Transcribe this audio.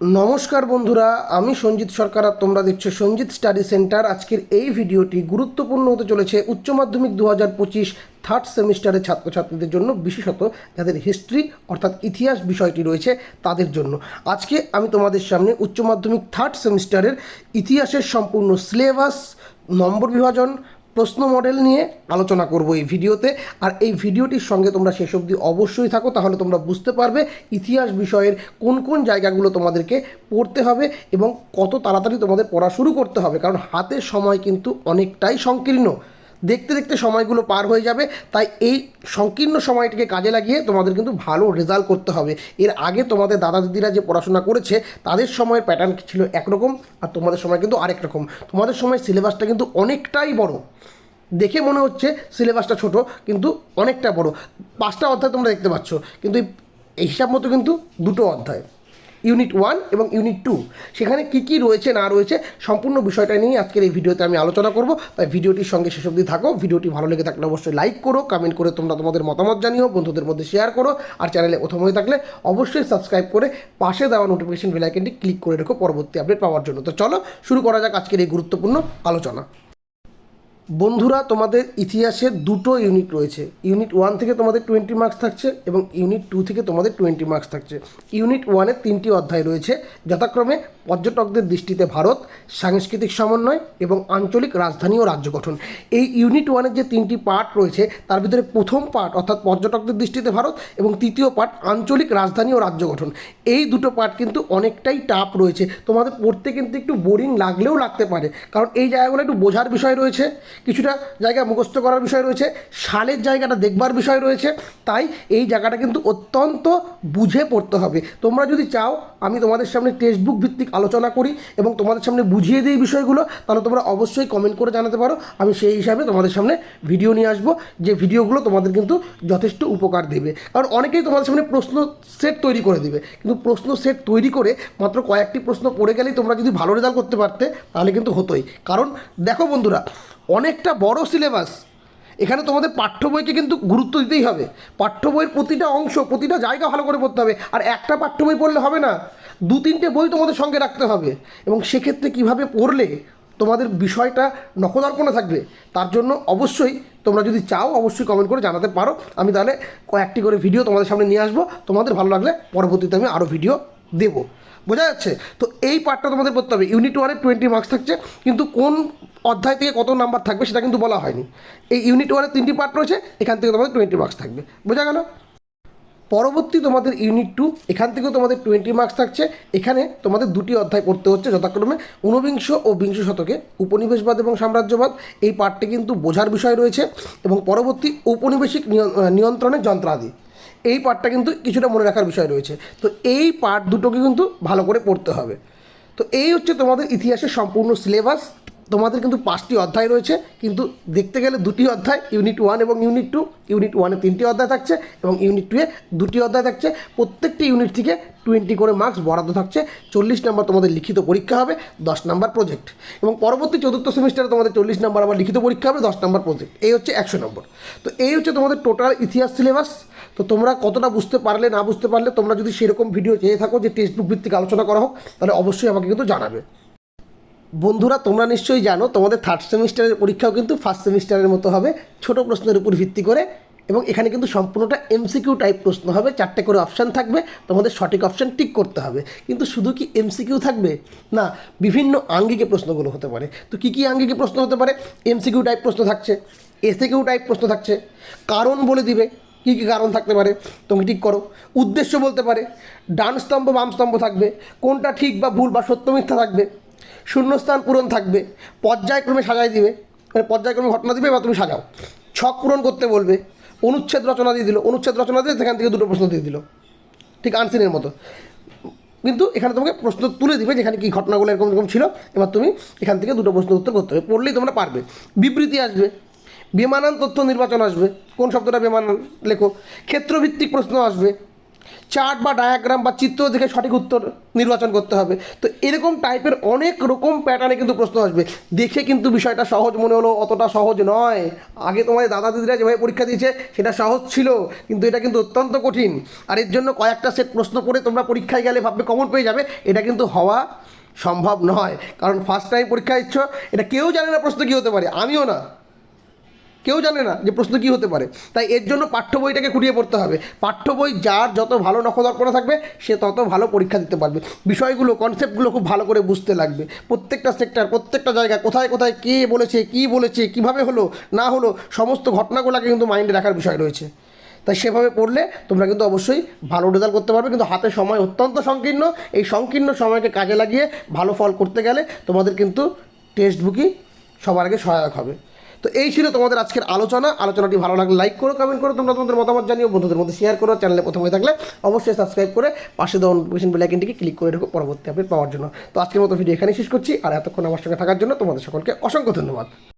নমস্কার বন্ধুরা, আমি সঞ্জিত সরকার আর তোমরা দেখছ সঞ্জিত স্টাডি সেন্টার। আজকের এই ভিডিওটি গুরুত্বপূর্ণ হতে চলেছে উচ্চ মাধ্যমিক দু হাজার পঁচিশ থার্ড সেমিস্টারের ছাত্রছাত্রীদের জন্য, বিশেষত যাদের হিস্ট্রি অর্থাৎ ইতিহাস বিষয়টি রয়েছে তাদের জন্য। আজকে আমি তোমাদের সামনে উচ্চ মাধ্যমিক থার্ড সেমিস্টারের ইতিহাসের সম্পূর্ণ সিলেবাস নম্বর বিভাজন প্রশ্ন মডেল নিয়ে আলোচনা করব এই ভিডিওতে। আর এই ভিডিওটির সঙ্গে তোমরা শেষ অবধি অবশ্যই থাকো, তাহলে তোমরা বুঝতে পারবে ইতিহাস বিষয়ের কোন কোন জায়গাগুলো তোমাদেরকে পড়তে হবে এবং কত তাড়াতাড়ি তোমাদের পড়া শুরু করতে হবে, কারণ হাতের সময় কিন্তু অনেকটাই সংকীর্ণ। দেখতে দেখতে সময়গুলো পার হয়ে যাবে, তাই এই সংকীর্ণ সময়টিকে কাজে লাগিয়ে তোমাদের কিন্তু ভালো রেজাল্ট করতে হবে। এর আগে তোমাদের দাদা দিদিরা যে পড়াশোনা করেছে, তাদের সময়ের প্যাটার্ন ছিল একরকম আর তোমাদের সময় কিন্তু আরেক রকম। তোমাদের সময় সিলেবাসটা কিন্তু অনেকটাই বড়। দেখে মনে হচ্ছে সিলেবাসটা ছোট, কিন্তু অনেকটা বড়। পাঁচটা অধ্যায় তোমরা দেখতে পাচ্ছ, কিন্তু এই- হিসাব মতো কিন্তু দুটো অধ্যায়। ইউনিট ওয়ান এবং ইউনিট টু। সেখানে কী কী রয়েছে, না রয়েছে, সম্পূর্ণ বিষয়টা নিয়ে আজকের এই ভিডিওতে আমি আলোচনা করব। তাই ভিডিওটির সঙ্গে শেষ অবধি থাকো। ভিডিওটি ভালো লেগে থাকলে অবশ্যই লাইক করো কমেন্ট করে তোমরা তোমাদের মতামত জানিও, বন্ধুদের মধ্যে শেয়ার করো, আর চ্যানেলে প্রথম হয়ে থাকলে অবশ্যই সাবস্ক্রাইব করে পাশে দেওয়া নোটিফিকেশন বেলাইকনটি ক্লিক করে রেখো পরবর্তী আপডেট পাওয়ার জন্য। তো চলো, শুরু করা যাক আজকের এই গুরুত্বপূর্ণ আলোচনা। বন্ধুরা, তোমাদের ইতিহাসের দুটো ইউনিট রয়েছে। ইউনিট ওয়ান থেকে তোমাদের টোয়েন্টি মার্কস থাকছে এবং ইউনিট টু থেকে তোমাদের টোয়েন্টি মার্কস থাকছে। ইউনিট ওয়ানের তিনটি অধ্যায় রয়েছে। যথাক্রমে পর্যটকদের দৃষ্টিতে ভারত, সাংস্কৃতিক সমন্বয় এবং আঞ্চলিক রাজধানী ও রাজ্য গঠন। এই ইউনিট ওয়ানের যে তিনটি পার্ট রয়েছে, তার ভিতরে প্রথম পার্ট অর্থাৎ পর্যটকদের দৃষ্টিতে ভারত এবং তৃতীয় পার্ট আঞ্চলিক রাজধানী ও রাজ্য গঠন। এই দুটো পার্ট কিন্তু অনেকটাই টাফ রয়েছে। তোমাদের পড়তে কিন্তু একটু বোরিং লাগলেও লাগতে পারে। কারণ এই জায়গাগুলো একটু বোঝার বিষয় রয়েছে। কিছুটা জায়গা মুখস্থ করার বিষয় রয়েছে, সালের জায়গাটা দেখবার বিষয় রয়েছে, তাই এই জায়গাটা কিন্তু অত্যন্ত বুঝে পড়তে হবে। তোমরা যদি চাও, আমি তোমাদের সামনে টেক্সট বুক ভিত্তিক আলোচনা করি এবং তোমাদের সামনে বুঝিয়ে দিই বিষয়গুলো, তাহলে তোমরা অবশ্যই কমেন্ট করে জানাতে পারো। আমি সেই হিসাবে তোমাদের সামনে ভিডিও নিয়ে আসব, যে ভিডিওগুলো তোমাদের কিন্তু যথেষ্ট উপকার দেবে। কারণ অনেকেই তোমাদের সামনে প্রশ্ন সেট তৈরি করে দেবে, কিন্তু প্রশ্ন সেট তৈরি করে মাত্র কয়েকটি প্রশ্ন পড়ে গেলেই তোমরা যদি ভালো রেজাল্ট করতে পারতে, তাহলে কিন্তু হতোই। কারণ দেখো বন্ধুরা অনেকটা বড় সিলেবাস। এখানে তোমাদের পাঠ্য বইকে কিন্তু গুরুত্ব দিতেই হবে। পাঠ্য বইয়ের প্রতিটা অংশ, প্রতিটা জায়গা ভালো করে পড়তে হবে। আর একটা পাঠ্য বই পড়লে হবে না, দু তিনটে বই তোমাদের সঙ্গে রাখতে হবে। এবং সেক্ষেত্রে কীভাবে পড়লে তোমাদের বিষয়টা নখদর্পণে থাকবে, তার জন্য অবশ্যই তোমরা যদি চাও, অবশ্যই কমেন্ট করে জানাতে পারো। আমি তাহলে কয়েকটি করে ভিডিও তোমাদের সামনে নিয়ে আসব। তোমাদের ভালো লাগলে পরবর্তীতে আমি আরও ভিডিও দেবো। বোঝা যাচ্ছে? তো এই পার্টটা তোমাদের পড়তে হবে। ইউনিট ওয়ানে টোয়েন্টি মার্কস থাকছে। কিন্তু কোন অধ্যায় থেকে কত নাম্বার থাকবে সেটা কিন্তু বলা হয়নি। এই ইউনিট ওয়ানের তিনটি পার্ট রয়েছে, এখান থেকে তোমাদের টোয়েন্টি মার্কস থাকবে। বোঝা গেল? পরবর্তী তোমাদের ইউনিট টু এখান থেকেও তোমাদের টোয়েন্টি মার্কস থাকছে। এখানে তোমাদের দুটি অধ্যায় পড়তে হচ্ছে যথাক্রমে। ঊনবিংশ ও বিংশ শতকে উপনিবেশবাদ এবং সাম্রাজ্যবাদ, এই পার্টটি কিন্তু বোঝার বিষয় রয়েছে। এবং পরবর্তী ঔপনিবেশিক নিয়ন- নিয়ন্ত্রণের যন্ত্রাদি, এই পার্টটা কিন্তু কিছুটা মনে রাখার বিষয় রয়েছে। তো এই পার্ট দুটোকে কিন্তু ভালো করে পড়তে হবে। তো এই হচ্ছে তোমাদের ইতিহাসের সম্পূর্ণ সিলেবাস তোমাদের কিন্তু পাঁচটি অধ্যায় রয়েছে, কিন্তু দেখতে গেলে দুটি অধ্যায় ইউনিট ওয়ান এবং ইউনিট টু ইউনিট ওয়ানে তিনটি অধ্যায় থাকছে এবং ইউনিট টুয়ে দুটি অধ্যায় থাকছে। প্রত্যেকটি ইউনিট থেকে টোয়েন্টি করে মার্কস বরাদ্দ থাকছে। চল্লিশ নাম্বার তোমাদের লিখিত পরীক্ষা হবে, দশ নাম্বার প্রজেক্ট এবং পরবর্তী চতুর্থ সেমিস্টারে তোমাদের চল্লিশ নাম্বার আবার লিখিত পরীক্ষা হবে, দশ নাম্বার প্রজেক্ট এই হচ্ছে একশো নম্বর তো এই হচ্ছে তোমাদের টোটাল ইতিহাস সিলেবাস তো তোমরা কতটা বুঝতে পারলে, না বুঝতে পারলে, তোমরা যদি সেরকম ভিডিও চেয়ে থাকো যে টেক্সট বুক ভিত্তিক আলোচনা করা হোক, তাহলে অবশ্যই আমাকে কিন্তু জানাবে। বন্ধুরা, তোমরা নিশ্চয়ই জানো, তোমাদের থার্ড সেমিস্টারের পরীক্ষাও কিন্তু ফার্স্ট সেমিস্টারের মতো হবে। ছোট প্রশ্নের উপর ভিত্তি করে এবং এখানে কিন্তু সম্পূর্ণটা এমসিকিউ টাইপ প্রশ্ন হবে। চারটে করে অপশান থাকবে, তোমাদের সঠিক অপশান টিক করতে হবে। কিন্তু শুধু কি এমসিকিউ থাকবে? না, বিভিন্ন আঙ্গিকে প্রশ্নগুলো হতে পারে। তো কী কী আঙ্গিকে প্রশ্ন হতে পারে? এমসিকিউ টাইপ প্রশ্ন থাকছে এসিকিউ টাইপ প্রশ্ন থাকছে। কারণ বলে দিবে, কী কী কারণ থাকতে পারে? তুমি ঠিক করো। উদ্দেশ্য বলতে পারে, ডান স্তম্ভ, বাম স্তম্ভ থাকবে। কোনটা ঠিক বা ভুল বা সত্য মিথ্যা থাকবে? শূন্যস্থান পূরণ থাকবে, পর্যায়ক্রমে সাজাই দিবে মানে পর্যায়ক্রমে ঘটনা দিবে বা তুমি সাজাও। ছক পূরণ করতে বলবে, অনুচ্ছেদ রচনা দিয়ে দিল, অনুচ্ছেদ রচনা দিয়ে সেখান থেকে দুটো প্রশ্ন দিয়ে দিল। ঠিক আনসিনের মতো। কিন্তু এখানে তোমাকে প্রশ্ন তুলে দিবে যেখানে কি ঘটনাগুলো এরকম এরকম ছিল, এবার তুমি এখান থেকে দুটো প্রশ্ন উত্তর করতে হবে। পড়লেই তোমরা পারবে। বিবৃতি আসবে, বেমানান তথ্য নির্বাচন আসবে। কোন শব্দটা বেমানান লেখো? ক্ষেত্রভিত্তিক প্রশ্ন আসবে। চার্ট বা ডায়াগ্রাম বা চিত্র দেখে সঠিক উত্তর নির্বাচন করতে হবে। তো এরকম টাইপের অনেক রকম প্যাটার্নে কিন্তু প্রশ্ন আসবে। দেখে কিন্তু বিষয়টা সহজ মনে হলো, অতটা সহজ নয়। আগে তোমাদের দাদা দিদিরা যেভাবে পরীক্ষা দিয়েছে, সেটা সহজ ছিল, কিন্তু এটা কিন্তু অত্যন্ত কঠিন। আর এর জন্য কয়েকটা সেট প্রশ্ন করে তোমরা পরীক্ষায় গেলে ভাববে কমন পেয়ে যাবে, এটা কিন্তু হওয়া সম্ভব নয়। কারণ ফার্স্ট টাইম পরীক্ষা দিচ্ছ, এটা কেউ জানে না প্রশ্ন কী হতে পারে, আমিও না। কেউ জানে না যে প্রশ্ন কী হতে পারে। তাই এর জন্য পাঠ্য বইটাকে খুঁটিয়ে পড়তে হবে। পাঠ্য বই যার যত ভালো নখদর্পণা থাকবে, সে তত ভালো পরীক্ষা দিতে পারবে। বিষয়গুলো কনসেপ্টগুলো খুব ভালো করে বুঝতে লাগবে। প্রত্যেকটা সেক্টর প্রত্যেকটা জায়গা কোথায় কোথায় কে বলেছে, কী বলেছে, কীভাবে হলো, না হলো, সমস্ত ঘটনাগুলোকে কিন্তু মাইন্ডে রাখার বিষয় রয়েছে। তাই সেভাবে পড়লে তোমরা কিন্তু অবশ্যই ভালো রেজাল্ট করতে পারবে। কিন্তু হাতে সময় অত্যন্ত সংকীর্ণ। এই সংকীর্ণ সময়কে কাজে লাগিয়ে ভালো ফল করতে গেলে তোমাদের কিন্তু টেক্সট বুকই সবার আগে সহায়ক হবে। তো এই ছিল তোমাদের আজকের আলোচনা। আলোচনাটি ভালো লাগলে লাইক করো কমেন্ট করো, তোমরা তোমাদের মতামত জানিও, বন্ধুদের মধ্যে শেয়ার করো চ্যানেলে প্রথমে থাকলে অবশ্যই সাবস্ক্রাইব করে পাশে দেওয়া নোটিফিকেশন বেল আইকনটিকে ক্লিক করে রেখো পরবর্তী আপডেট পাওয়ার জন্য। তো আজকের মতো ভিডিও এখানেই শেষ করছি, আর এতক্ষণ আমার সঙ্গে থাকার জন্য তোমাদের সকলকে অসংখ্য ধন্যবাদ।